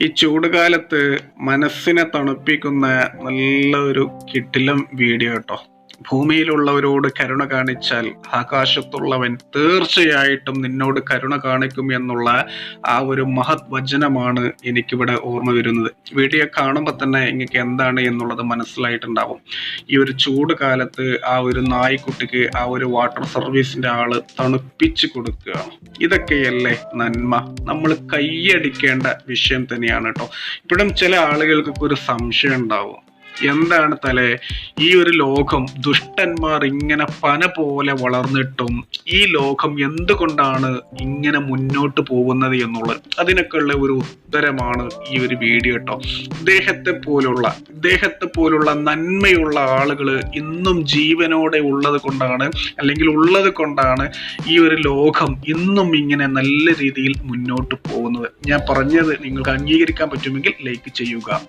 ഈ ചൂട് ചൂടുകാലത്ത് മനസ്സിനെ തണുപ്പിക്കുന്ന നല്ലൊരു കിട്ടിലം വീഡിയോ കേട്ടോ ഭൂമിയിലുള്ളവരോട് കരുണ കാണിച്ചാൽ ആകാശത്തുള്ളവൻ തീർച്ചയായിട്ടും നിന്നോട് കരുണ കാണിക്കും എന്നുള്ള ആ ഒരു മഹത് വചനമാണ് എനിക്കിവിടെ ഓർമ്മ വരുന്നത്. വീഡിയോ കാണുമ്പോൾ തന്നെ എനിക്ക് എന്താണ് എന്നുള്ളത് മനസ്സിലായിട്ടുണ്ടാവും. ഈ ഒരു ചൂട് കാലത്ത് ആ ഒരു നായ്ക്കുട്ടിക്ക് ആ ഒരു വാട്ടർ സർവീസിന്റെ ആൾ തണുപ്പിച്ചു കൊടുക്കുക. ഇതൊക്കെയല്ലേ നന്മ. നമ്മൾ കൈയടിക്കേണ്ട വിഷയം തന്നെയാണ് കേട്ടോ ഇപ്പോഴും ചില ആളുകൾക്കൊക്കെ ഒരു സംശയം ഉണ്ടാവും. എന്താണ് തലേ? ഈ ഒരു ലോകം ദുഷ്ടന്മാർ ഇങ്ങനെ പന പോലെ വളർന്നിട്ടും ഈ ലോകം എന്തുകൊണ്ടാണ് ഇങ്ങനെ മുന്നോട്ട് പോകുന്നത് എന്നുള്ളത്? അതിനൊക്കെയുള്ള ഒരു ഉത്തരമാണ് ഈ ഒരു വീഡിയോ കേട്ടോ ഇദ്ദേഹത്തെ പോലുള്ള ഇദ്ദേഹത്തെ പോലുള്ള നന്മയുള്ള ആളുകൾ ഇന്നും ജീവനോടെ ഉള്ളത് കൊണ്ടാണ് അല്ലെങ്കിൽ ഉള്ളത് കൊണ്ടാണ് ഈ ഒരു ലോകം ഇന്നും ഇങ്ങനെ നല്ല രീതിയിൽ മുന്നോട്ട് പോകുന്നത്. ഞാൻ പറഞ്ഞത് നിങ്ങൾക്ക് അംഗീകരിക്കാൻ പറ്റുമെങ്കിൽ ലൈക്ക് ചെയ്യുക.